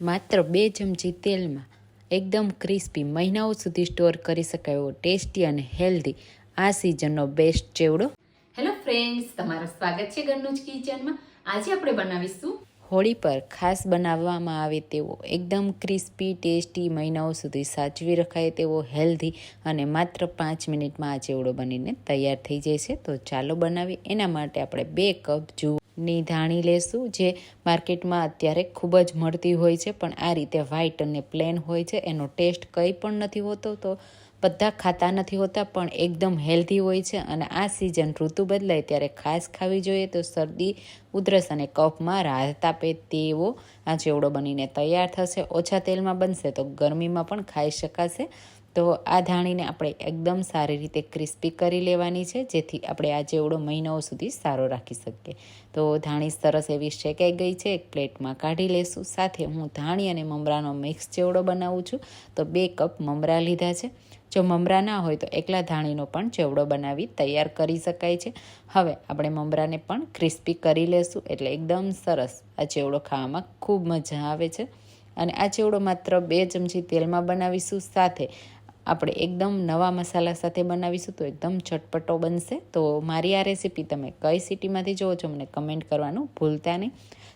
માત્ર બે ચમચી તેલમાં એકદમ ક્રિસ્પી મહિનાઓ સુધી સ્ટોર કરી શકાય એવો ટેસ્ટી અને હેલ્ધી આ સિઝનનો બેસ્ટ ચેવડો. હેલો ફ્રેન્ડ્સ તમારું સ્વાગત છે ઘરનું જ કિચનમાં. આજે આપણે બનાવીશું હોળી પર ખાસ બનાવવામાં આવે તેવો એકદમ ક્રિસ્પી ટેસ્ટી મહિનાઓ સુધી સાચવી રખાય તેવો હેલ્ધી અને માત્ર પાંચ મિનિટમાં આ ચેવડો બનીને તૈયાર થઈ જાય છે. તો ચાલો બનાવીએ. એના માટે આપણે બે કપ જુની ધાણી લેશું, જે માર્કેટમાં અત્યારે ખૂબ જ મળતી હોય છે, પણ આ રીતે વ્હાઈટ અને પ્લેન હોય છે. એનો ટેસ્ટ કંઈ પણ નથી હોતો, તો બધા ખાતા નથી હોતા, પણ એકદમ હેલ્ધી હોય છે. અને આ સિઝન ઋતુ બદલાય ત્યારે ખાસ ખાવી જોઈએ તો શરદી, ઉધરસ અને કફમાં રાહત આપે તેવો આ ચેવડો બનીને તૈયાર થશે. ઓછા તેલમાં બનશે તો ગરમીમાં પણ ખાઈ શકાશે. તો આ ધાણીને આપણે એકદમ સારી રીતે ક્રિસ્પી કરી લેવાની છે, જેથી આપણે આ ચેવડો મહિનાઓ સુધી સારો રાખી શકીએ. તો ધાણી સરસ એવી શેકાઈ ગઈ છે, એક પ્લેટમાં કાઢી લેશું. સાથે હું ધાણી અને મમરાનો મિક્સ ચેવડો બનાવું છું. તો બે કપ મમરા લીધા છે. જો મમરા ના હોય તો એકલા ધાણીનો પણ ચેવડો બનાવી તૈયાર કરી શકાય છે. હવે આપણે મમરાને પણ ક્રિસ્પી કરી લેશું, એટલે એકદમ સરસ આ ચેવડો ખાવામાં ખૂબ મજા આવે છે. અને આ ચેવડો માત્ર બે ચમચી તેલમાં બનાવીશું. સાથે આપણે એકદમ નવા મસાલા સાથે બનાવીશું તો એકદમ ચટપટો બનશે. તો મારી આ રેસીપી તમે કઈ સિટીમાંથી જુઓ છો મને કમેન્ટ કરવાનું ભૂલતા નહીં.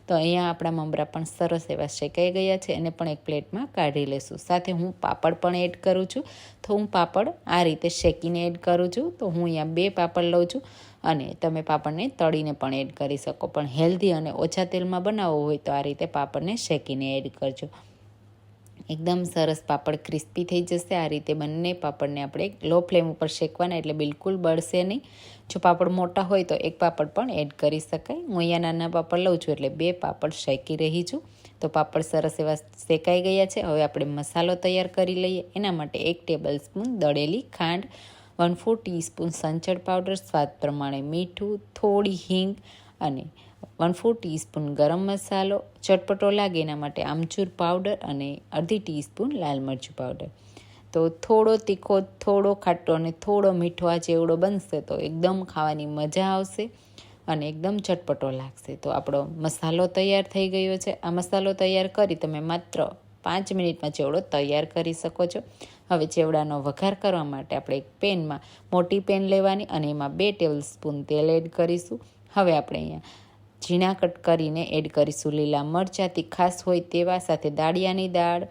તો અહીંયા આપણા મમરા પણ સરસ એવા શેકાઈ ગયા છે, એને પણ એક પ્લેટમાં કાઢી લેશું. સાથે હું પાપડ પણ એડ કરું છું. તો હું પાપડ આ રીતે શેકીને એડ કરું છું. તો હું અહીંયા બે પાપડ લઉં છું અને તમે પાપડને તળીને પણ એડ કરી શકો. પણ હેલ્ધી અને ઓછા તેલમાં બનાવવું હોય તો આ રીતે પાપડને શેકીને એડ કરજો. એકદમ સરસ પાપડ ક્રિસ્પી થઈ જશે. આ રીતે બંને પાપડને આપણે લો ફ્લેમ ઉપર શેકવાના એટલે બિલકુલ બળશે નહીં. જો પાપડ મોટા હોય તો એક પાપડ પણ એડ કરી શકાય. હું અહીંયા નાના પાપડ લઉં છું એટલે બે પાપડ શેકી રહી છું. તો પાપડ સરસ એવા શેકાઈ ગયા છે. હવે આપણે મસાલો તૈયાર કરી લઈએ. એના માટે એક ટેબલ સ્પૂન દળેલી ખાંડ, વન ફોર ટીસ્પૂન સંચળ પાવડર, સ્વાદ પ્રમાણે મીઠું, થોડી હિંગ અને વન ફોર ટીસ્પૂન ગરમ મસાલો ચટપટો લાગે એના માટે આમચૂર પાવડર અને અડધી ટીસ્પૂન લાલ મરચું પાવડર તો થોડો તીખો, થોડો ખાટો અને થોડો મીઠો આ ચેવડો બનશે તો એકદમ ખાવાની મજા આવશે અને એકદમ ચટપટો લાગશે. તો આપણો મસાલો તૈયાર થઈ ગયો છે. આ મસાલો તૈયાર કરી તમે માત્ર પાંચ મિનિટમાં ચેવડો તૈયાર કરી શકો છો. હવે ચેવડાનો વઘાર કરવા માટે આપણે એક પેનમાં મોટી પેન લેવાની અને એમાં બે ટેબલ સ્પૂન તેલ એડ કરીશું. હવે આપણે અહીંયા ઝીણા કટ કરીને એડ કરીશું લીલા મરચાં, તીખાસ હોય તેવા સાથે દાળિયાની દાળ,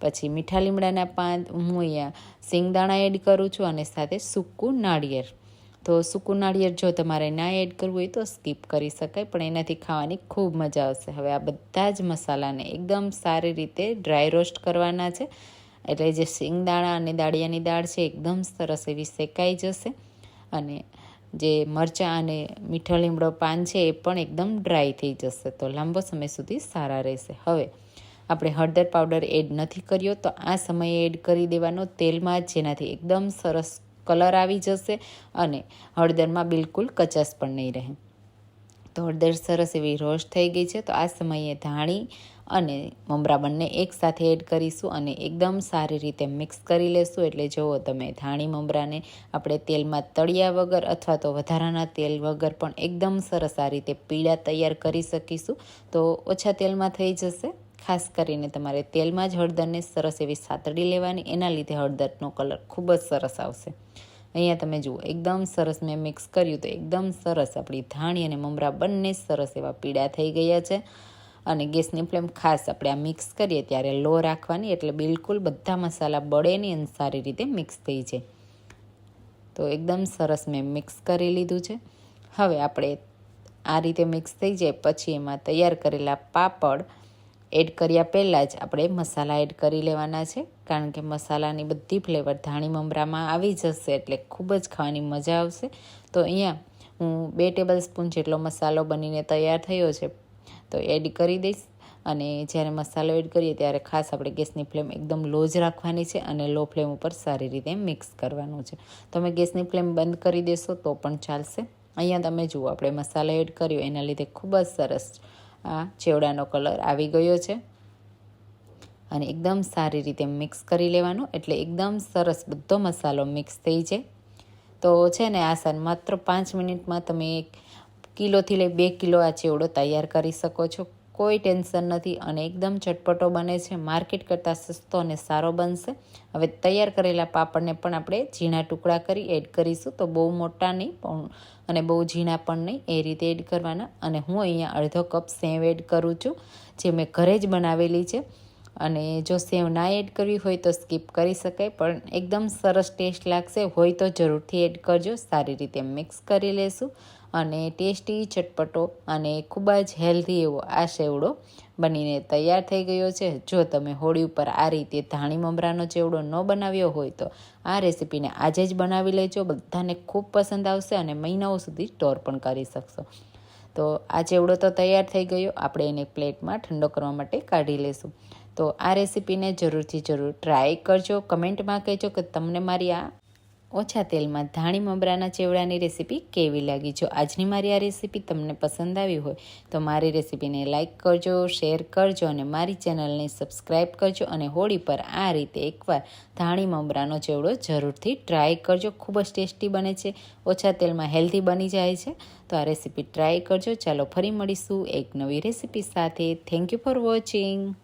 પછી મીઠા લીમડાના પાન હું અહીંયા સિંગદાણા એડ કરું છું અને સાથે સૂકું નાળિયેર. તો સૂકું નાળિયેર જો તમારે ના એડ કરવું હોય તો સ્કીપ કરી શકાય, પણ એનાથી ખાવાની ખૂબ મજા આવશે. હવે આ બધા જ મસાલાને એકદમ સારી રીતે ડ્રાય રોસ્ટ કરવાના છે. એટલે જે સિંગદાણા અને દાળિયાની દાળ છે, એકદમ સરસ એવી શેકાઈ જશે અને જે મરચાં અને મીઠો લીમડો પાન છે એ પણ એકદમ ડ્રાય થઈ જશે. તો લાંબો સમય સુધી સારા રહેશે. હવે, આપણે હળદર પાવડર એડ નથી કર્યો, તો આ સમયે એડ કરી દેવાનો તેલમાં જેનાથી એકદમ સરસ કલર આવી જશે અને હળદરમાં બિલકુલ કચાશ પણ નહીં રહે. તો હળદર સરસ એવી રોસ્ટ થઈ ગઈ છે. તો આ સમયે ધાણી અને મમરા બંને એકસાથે એડ કરીશું અને એકદમ સારી રીતે મિક્સ કરી લેશું. એટલે જુઓ તમે, ધાણી મમરાને આપણે તેલમાં તળિયા વગર અથવા તો વધારાના તેલ વગર પણ એકદમ સરસ આ રીતે પીળા તૈયાર કરી શકીશું. તો ઓછા તેલમાં થઈ જશે. ખાસ કરીને તમારે તેલમાં જ હળદરને સરસ એવી સાતડી લેવાની. એના લીધે હળદરનો કલર ખૂબ જ સરસ આવશે. અહીંયા તમે જુઓ, એકદમ સરસ મેં મિક્સ કર્યું તો એકદમ સરસ આપણી ધાણી અને મમરા બંને સરસ એવા પીળા થઈ ગયા છે. અને ગેસની ફ્લેમ ખાસ આપણે આ મિક્સ કરીએ ત્યારે લો રાખવાની, એટલે બિલકુલ બધા મસાલા બળે નહીં અને સારી રીતે મિક્સ થઈ જાય. તો એકદમ સરસ મેં મિક્સ કરી લીધું છે. હવે આપણે આ રીતે મિક્સ થઈ જાય, પછી એમાં તૈયાર કરેલા પાપડ એડ કર્યા પહેલાં જ આપણે મસાલા એડ કરી લેવાના છે, કારણ કે મસાલાની બધી ફ્લેવર ધાણી મમરામાં આવી જશે, એટલે ખૂબ જ ખાવાની મજા આવશે. તો અહીંયા હું બે ટેબલ સ્પૂન જેટલો મસાલો બનીને તૈયાર થયો છે. તો એડ કરી દઈશ. અને જ્યારે મસાલો એડ કરીએ ત્યારે ખાસ આપણે ગેસની ફ્લેમ એકદમ લો જ રાખવાની છે અને લો ફ્લેમ ઉપર સારી રીતે મિક્સ કરવાનું છે. તમે ગેસની ફ્લેમ બંધ કરી દેશો તો પણ ચાલશે. અહીંયા તમે જુઓ, આપણે મસાલો એડ કર્યો. એના લીધે ખૂબ જ સરસ આ ચેવડાનો કલર આવી ગયો છે. અને એકદમ સારી રીતે મિક્સ કરી લેવાનો એટલે એકદમ સરસ બધો મસાલો મિક્સ થઈ જાય. તો છે ને આસાન, માત્ર પાંચ મિનિટમાં તમે કિલોથી લઈ બે કિલો આ ચેવડો તૈયાર કરી શકો છો. કોઈ ટેન્શન નથી અને એકદમ ચટપટો બને છે. માર્કેટ કરતાં સસ્તો અને સારો બનશે. હવે તૈયાર કરેલા પાપડને પણ આપણે ઝીણા ટુકડા કરી એડ કરીશું. તો બહુ મોટા નહીં પણ અને બહુ ઝીણા પણ નહીં. એ રીતે એડ કરવાના. અને હું અહીંયા અડધો કપ સેવ એડ કરું છું, જે મેં ઘરે જ બનાવેલી છે. અને જો સેવ ના એડ કરવી હોય તો સ્કીપ કરી શકાય, પણ એકદમ સરસ ટેસ્ટ લાગશે. હોય તો જરૂરથી એડ કરજો. સારી રીતે મિક્સ કરી લેશું. અને ટેસ્ટી ચટપટો અને ખૂબ જ હેલ્ધી એવો આ સેવડો બનીને તૈયાર થઈ ગયો છે. જો તમે હોળી ઉપર આ રીતે ધાણી મમરાનો ચેવડો ન બનાવ્યો હોય તો આ રેસીપીને આજે જ બનાવી લેજો. બધાને ખૂબ પસંદ આવશે અને મહિનાઓ સુધી સ્ટોર પણ કરી શકશો. તો આ ચેવડો તો તૈયાર થઈ ગયો. આપણે એને પ્લેટમાં ઠંડો કરવા માટે કાઢી લેશું. તો આ રેસીપીને જરૂરથી જરૂર ટ્રાય કરજો. કમેન્ટમાં કહેજો કે તમને મારી આ ઓછા તેલમાં ધાણી મમરાના ચેવડાની રેસીપી કેવી લાગી? જો આજની મારી આ રેસીપી તમને પસંદ આવી હોય, તો મારી રેસીપીને લાઇક કરજો, શેર કરજો અને મારી ચેનલને સબસ્ક્રાઈબ કરજો અને હોળી પર આ રીતે એકવાર ધાણી મમરાનો ચેવડો જરૂરથી ટ્રાય કરજો. ખૂબ જ ટેસ્ટી બને છે, ઓછા તેલમાં હેલ્ધી બની જાય છે. તો આ રેસીપી ટ્રાય કરજો. ચાલો ફરી મળીશું એક નવી રેસીપી સાથે. Thank you for watching.